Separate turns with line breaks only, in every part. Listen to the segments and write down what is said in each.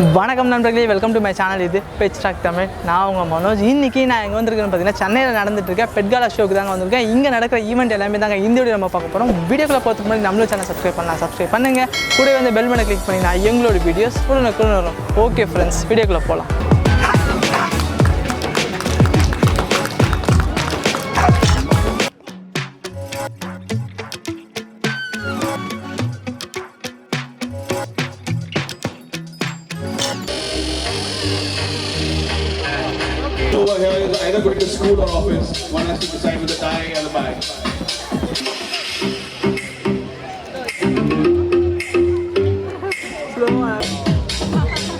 வணக்கம் நண்பர்களே welcome to my channel இது பெட் ஸ்டாக் தமிழ். நான் உங்கள் மனோஜ். இன்றைக்கி நான் எங்கே வந்திருக்கேன்னு பார்த்தீங்கன்னா சென்னையில் நடந்துட்டு இருக்கேன் பெட்காலா ஷோக்கு தாங்க வந்திருக்கேன். இங்கே நடக்கிற ஈவெண்ட் எல்லாமே தாங்க இந்த வீடியோ நம்ம பார்க்க போகிறோம் வீடியோக்குள்ள பார்த்துக்கு முன்னாடி நம்மளும் சேனல் சப்ஸ்கிரைப் பண்ணலாம். சப்ஸ்கிரைப் பண்ணுங்கள் கூடவே வந்து பெல் பட்டனை கிளிக் பண்ணினா எங்களோட வீடியோஸ் குழுன வரும். ஓகே ஃப்ரெண்ட்ஸ் வீடியோக்குள்ளே போகலாம்
over here is either going to school or office. One has to decide with the tie and the bag.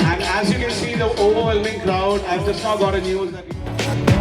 And as you can see, the overwhelming crowd, I've just now got a news that.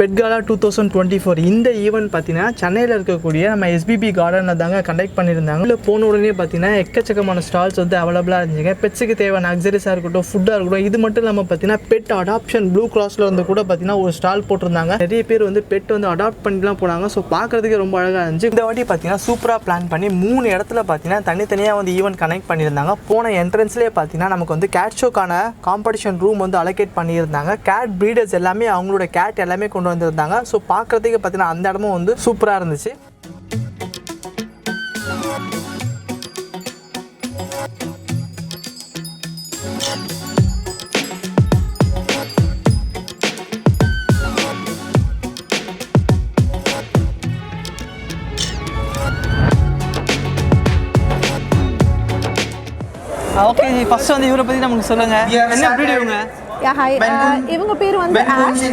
Pet gala two thousand twenty four இந்த event பார்த்தீங்கன்னா சென்னையில் இருக்கக்கூடிய நம்ம SPB கார்டனில் தாங்க conduct பண்ணியிருந்தாங்க. இல்லை போன உடனே பார்த்தீங்கன்னா எக்கச்சக்கமான ஸ்டால்ஸ் வந்து அவைலபிளாக இருந்துச்சுங்க. பெட்ஸுக்கு தேவையான அக்சரிஸாக இருக்கட்டும் ஃபுட்டாக இருக்கட்டும் இது மட்டும் இல்லாமல் பார்த்தீங்கன்னா பெட் அடாப்ஷன் ப்ளூ கிராஸில் வந்து கூட பார்த்தீங்கன்னா ஒரு ஸ்டால் போட்டிருந்தாங்க. நிறைய பேர் வந்து பெட் வந்து அடாப்ட் பண்ணிலாம் போனாங்க. ஸோ பார்க்குறதுக்கு ரொம்ப அழகாக இருந்துச்சு. இந்த வாட்டி பார்த்தீங்கன்னா சூப்பராக பிளான் பண்ணி மூணு இடத்துல பார்த்தீங்கன்னா தனித்தனியாக வந்து ஈவெண்ட் கனெக்ட் பண்ணியிருந்தாங்க. போன என்ட்ரன்ஸ்லேயே பார்த்தீங்கன்னா நமக்கு வந்து கேட் ஷோக்கான காம்படிஷன் ரூம் வந்து அலோகேட் பண்ணியிருந்தாங்க. கேட் ப்ரீடர்ஸ் எல்லாமே அவங்களோட கேட் எல்லாமே கொண்டு வந்திருந்தாங்க. ஸோ பார்க்குறதுக்கு பார்த்தீங்கன்னா அந்த இடமும் வந்து சூப்பராக இருந்துச்சு. ஓகே ஜி ஃபர்ஸ்ட் வந்து இவரை பற்றி நமக்கு சொல்லுங்க. என்ன ப்ரீட் இவங்க?
யா ஹாய் இவங்க பேர் வந்து ஆஷ்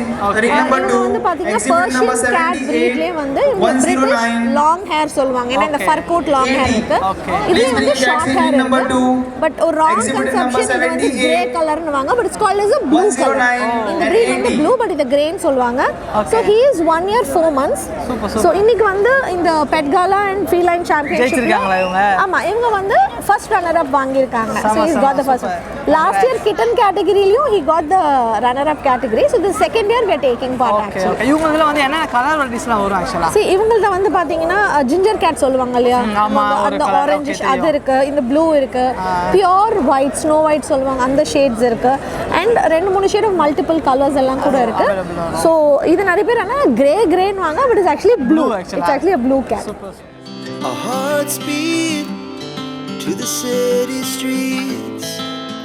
இவங்க வந்து பாத்தீங்கன்னா பர்ஷியன் கேட் பிரீட்லயே வந்து இவங்க பிரிட்டிஷ் லாங் ஹேர் சொல்லுவாங்க. ஏன்னா இந்த ஃபர் கோட் லாங் ஹேர் இருக்கு. இதுல வந்து ஷார்ட் ஹேர் இருக்கு. பட் ஒரு ராங் கன்செப்ஷன் இது வந்து கிரே கலர்னு வாங்க. But it's called as a blue colour இந்த பிரீட் வந்து ப்ளூ பட் இது கிரேன்னு சொல்லுவாங்க. So he is one year four months so இன்னைக்கு வந்து இந்த பெட்காலா அண்ட் ஃபீலைன்? சாம்பியன்ஷிப் ஆமா இவங்க வந்து ஃபர்ஸ்ட் ரன்னர் அப் வாங்கியிருக்காங்க
so
is got the
first.
Last year kitten கேட்டகரியிலையும் he got the runner up category so இது second year we
taking
part
actually இவங்க இதில் வந்து என்ன கலர் வெரைட்டிஸ்லாம் வரும் ஆக்சுவலாக
சி இவங்கள்ட்ட வந்து பாத்தீங்கன்னா ஜிஞ்சர் கேட் சொல்லுவாங்க இல்லையா? அந்த- ஆரஞ்சு அது
தெரியும்.
இருக்கு இந்த ப்ளூ இருக்கு. பியோர் ஒயிட் ஸ்னோ ஒயிட் சொல்லுவாங்க அந்த ஷேட்ஸ் இருக்கு. அண்ட் ரெண்டு மூணு ஷேட் ஆஃப் மல்டிபிள் கலர்ஸ் எல்லாம் கூட இருக்கு. ஸோ இது நிறைய பேர் ஆனால் கிரே கிரேன்னு வாங்க but it's actually
blue.
It's actually blue cat
Our hearts beat to the city streets.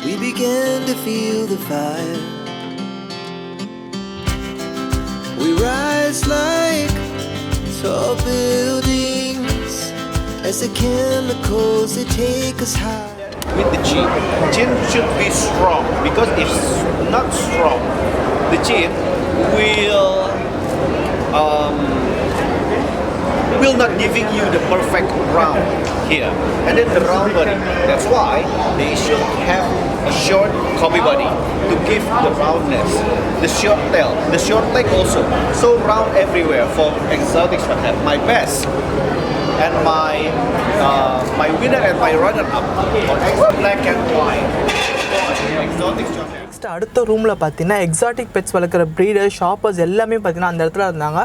We began to feel the fire. We rise like tall buildings as the chemicals they take us high.
with the gene. Gene should be strong because if not strong, the gene will um, will not giving you the perfect round here. And then the round body. That's why they should have a short copy body to give the roundness. The short tail, the short leg also. So round everywhere for exotics one have my best and my uh, my winner and my runner up on black and white. Exotic short hair.
Next அடுத்த ரூமில் பார்த்தீங்கன்னா exotic pets வளர்க்குற breeder shoppers எல்லாமே பார்த்தீங்கன்னா அந்த இடத்துல இருந்தாங்க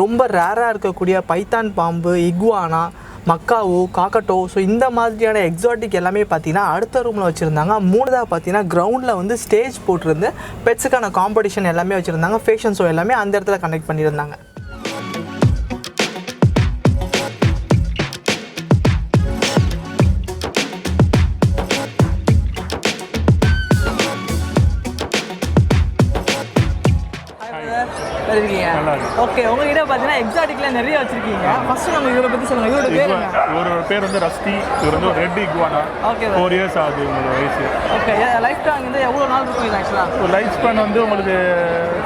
ரொம்ப ரேராக இருக்கக்கூடிய பைத்தான் பாம்பு இகுவானா மக்காவோ காக்கட்டோ ஸோ இந்த மாதிரியான எக்ஸாட்டிக் எல்லாமே பார்த்தீங்கன்னா அடுத்த ரூமில் வச்சுருந்தாங்க. மூணாவதாக பார்த்தீங்கன்னா கிரவுண்டில் வந்து ஸ்டேஜ் போட்டிருந்து பெட்ஸுக்கான காம்படிஷன் எல்லாமே வச்சுருந்தாங்க. ஃபேஷன் ஷோ எல்லாமே அந்த இடத்துல கண்டக்ட் பண்ணியிருந்தாங்க. இருக்கீங்க ஓகே உங்ககிட்ட பார்த்தீங்கன்னா எக்ஸாட்டிக்ல நிறைய வச்சிருக்கீங்க. ஃபர்ஸ்ட் நம்ம இவரை பற்றி சொல்லுங்க. இவரோட பேர்
இவரோட பேர் வந்து ரஸ்தி இவர் வந்து red
iguana sir.
Four years ஆகுது உங்களோட வயசு
ஓகே லைஃப் டைம் வந்து எவ்வளோ நாள் இருக்கும் இது ஆக்சுவலாக
லைஃப் ஸ்பேன் வந்து உங்களுக்கு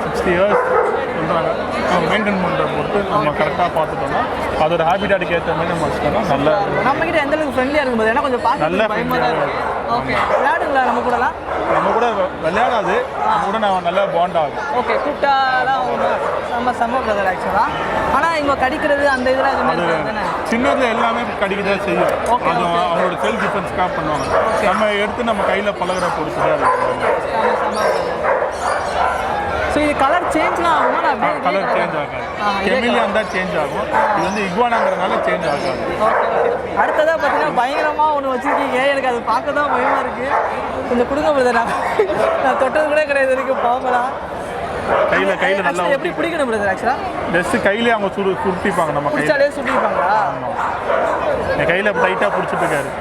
சிக்ஸ்டி இயர்ஸ் சொல்கிறாங்க நம்ம மெயின்டைன் பண்ணுற பொறுத்து நம்ம கரெக்டாக பார்த்துட்டோம்னா அதோட ஹேபிட்டாட்டுக்கு ஏற்ற மாதிரி நம்ம வச்சுட்டோம்னா நல்ல
நம்ம கிட்ட எந்த அளவுக்கு ஃப்ரெண்ட்லியாக இருக்கும்போது ஏன்னா கொஞ்சம்
நல்ல
பார்த்து பயமாக தான்
friendly-ஆ
இருக்கு ஓகே விளையாடுங்களா நம்ம கூடலாம்?
நம்ம கூட விளையாடாது. கூட நான் நல்லா பாண்ட் ஆகும்.
ஓகே கூப்பிட்டாலாம் செம்ம செம்ம பிரதர் ஆக்சுவலாக ஆனால் இவங்க கடிக்கிறது அந்த இதெல்லாம் எதுவுமே
அது
தானே?
சின்னதுல எல்லாமே கடிக்கதான் செய்யும்.
Okay,
அது. அவங்களோட செல்ஃப் டிஃபென்ஸ்க்காக பண்ணுவாங்க. நம்ம எடுத்து நம்ம கையில் பழகுற பொறுத்து தான் இருக்கு
செம்ம செம்ம ஸோ இது கலர் சேஞ்ச்லாம் ஆகுமா? அப்படியே
கலர் சேஞ்ச்
தான்?
ஆகாது.
ஆ, இதே
கெமிலியா
colour.
இருந்தால் சேஞ்ச் ஆகும். இது வந்து இக்வானாங்கிறதுனால சேஞ்ச் ஆகாது.
அடுத்ததாக பார்த்தீங்கன்னா பயங்கரமாக ஒன்று வச்சுருக்கீங்க. எனக்கு அது பார்க்க தான் பயமாக இருக்குது கொஞ்சம் கொடுங்க பிரதர் நான் தொட்டது கூட கிடையாது. வரைக்கும் பார்க்கலாம்
கையில கையில நல்லா
எப்படி பிடிக்கணும் பிரதர் ஆக்சுவலாக
ஜஸ்ட் கையிலே அவங்க சுடு சுருட்டிப்பாங்க நம்ம கையில்.
பிடிச்சாலே சுட்டிப்பாங்களா
என் கையில் டைட்டாக பிடிச்சிட்டு இருக்காரு.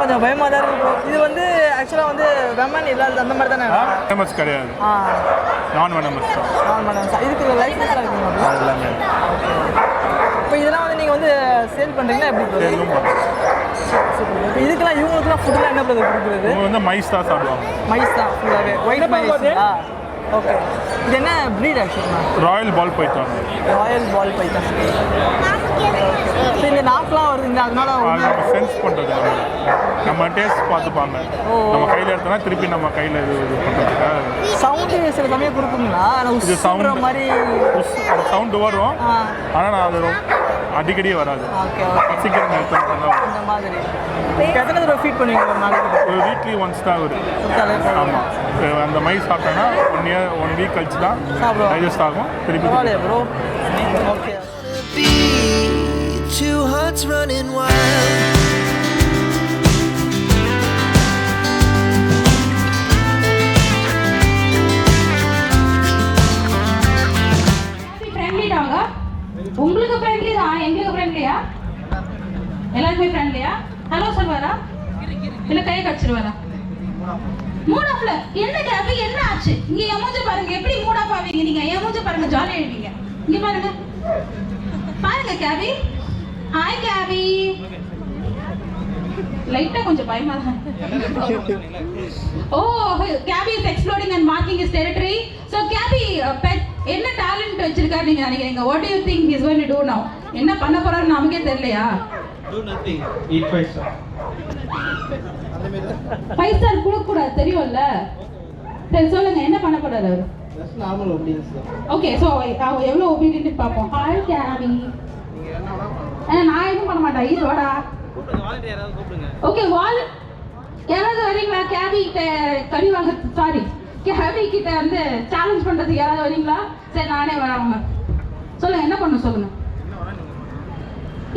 கொஞ்சம் பயமாக தான் இருக்கும் இது வந்து ஆக்சுவலாக வந்து வெமன் இல்லாத அந்த மாதிரி தானே?
ஃபேமஸ் கிடையாது. நான் தான்
ஆன் பண்ண இதுக்கு லைசன்ஸ்லாம் இருக்குங்களா
எல்லாமே
இப்போ இதெல்லாம் வந்து நீங்கள் வந்து சேல் பண்ணுறீங்களா எப்படி. இப்போ இதுக்கெல்லாம் இவங்களுக்குலாம் ஃபுட்டில் என்ன பிரதர் கொடுக்குறது?
வந்து மைஸ் தான் சாப்பிடுவாங்க.
மைஸ் தான் ஃபுல்லாகவே ஒயிட் மைஸா ஓகே இது என்ன ப்ரீட் ஆக்சுவலா
ராயல் பால் போயிட்டாங்க
ராயல் பால் பைத்தான் இந்த நாக்கெலாம் வருதுங்க அதனால
அது நம்ம சென்ஸ் பண்ணுறது நம்ம நம்ம டேஸ்ட் பார்த்துப்பாங்க நம்ம கையில் எடுத்தோம்னா திருப்பி நம்ம கையில் இது இது பண்ணுறதுக்காக
சவுண்டு சில சமயம் கொடுக்குங்களா ஆனால்
இது sound.
மாதிரி
அந்த சவுண்டு வரும் ஆனால் நான் அது அடிக்கடி வராது. சீக்கிரம்
இந்த மாதிரி. எத்தனை தடவை ஃபீட் பண்ணுவீங்க ஒரு நாளைக்கு
ஒரு வீக்லி ஒன்ஸ் தான் வரும். ஆமாம் அந்த மை சாப்பிட்டேன்னா ஒன் இயர் ஒன் வீக் கழிச்சு தான். டைஜஸ்ட் ஆகும். திருப்பி
ப்ரோ
ஃப்ரெண்ட்லி தான் எங்களுக்கு ஃப்ரெண்ட்லியா எல்லாருமே ஃப்ரெண்ட்லியா ஹலோ சொல்வாரா? இல்ல கை கடிச்சிருவாரா மூட் ஆஃப்ல என்ன கேபி என்ன ஆச்சு? இங்க மூஞ்ச பாருங்க. எப்படி மூட் ஆஃப் ஆவீங்க நீங்க? மூஞ்ச பாருங்க ஜாலி ஆயிடுவீங்க. இங்க பாருங்க. பாருங்க கேபி ஹாய் கேபி லைட்டா கொஞ்சம் பயமா தான் ஓ KP is exploring and marking his territory so KP pet என்ன டேலண்ட் வச்சிருக்காரு நீங்க நினைக்கிறீங்க? What you think is going to do now என்ன பண்ண போறாரு நமக்கே தெரியலையா?
Do nothing. Eat five star.
Five star கொடுக்க கூடாது தெரியும்ல? சரி சொல்லுங்க. என்ன பண்ண போறாரு அவரு?
Obedience. sir.
ஓகே ஸோ எவ்வளோ ஒபீடியன்ட் பார்ப்போம். ஹாய் கேபி நான் எதுவும் பண்ண மாட்டேன். இது வாடா. ஓகே வால் யாராவது வரீங்களா கேபி கிட்ட கடி வாங்க சாரி ஹவி கிட்ட வந்து சேலஞ்ச் பண்றதுக்கு யாராவது வரீங்களா? சரி நானே வராங்க சொல்லுங்க என்ன பண்ண சொல்லுங்க.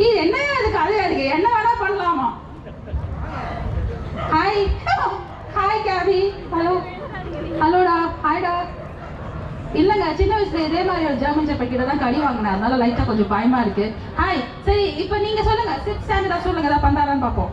இது என்ன இது கதையா இருக்கு? என்ன வேணா பண்ணலாமா? ஹாய் ஹாய் கேபி ஹலோ ஹலோடா ஹாய்டா இல்லைங்க சின்ன வயசுல இதே மாதிரி ஒரு ஜெர்மன் செப்பை கிட்ட தான் கடி வாங்கினேன். அதனால லைட்டா கொஞ்சம் பயமா இருக்கு. ஹாய் சரி இப்போ நீங்க சொல்லுங்க. சிக்ஸ் ஸ்டாண்டர்டா சொல்லுங்க ஏதாவது பண்றாரான்னு பார்ப்போம்.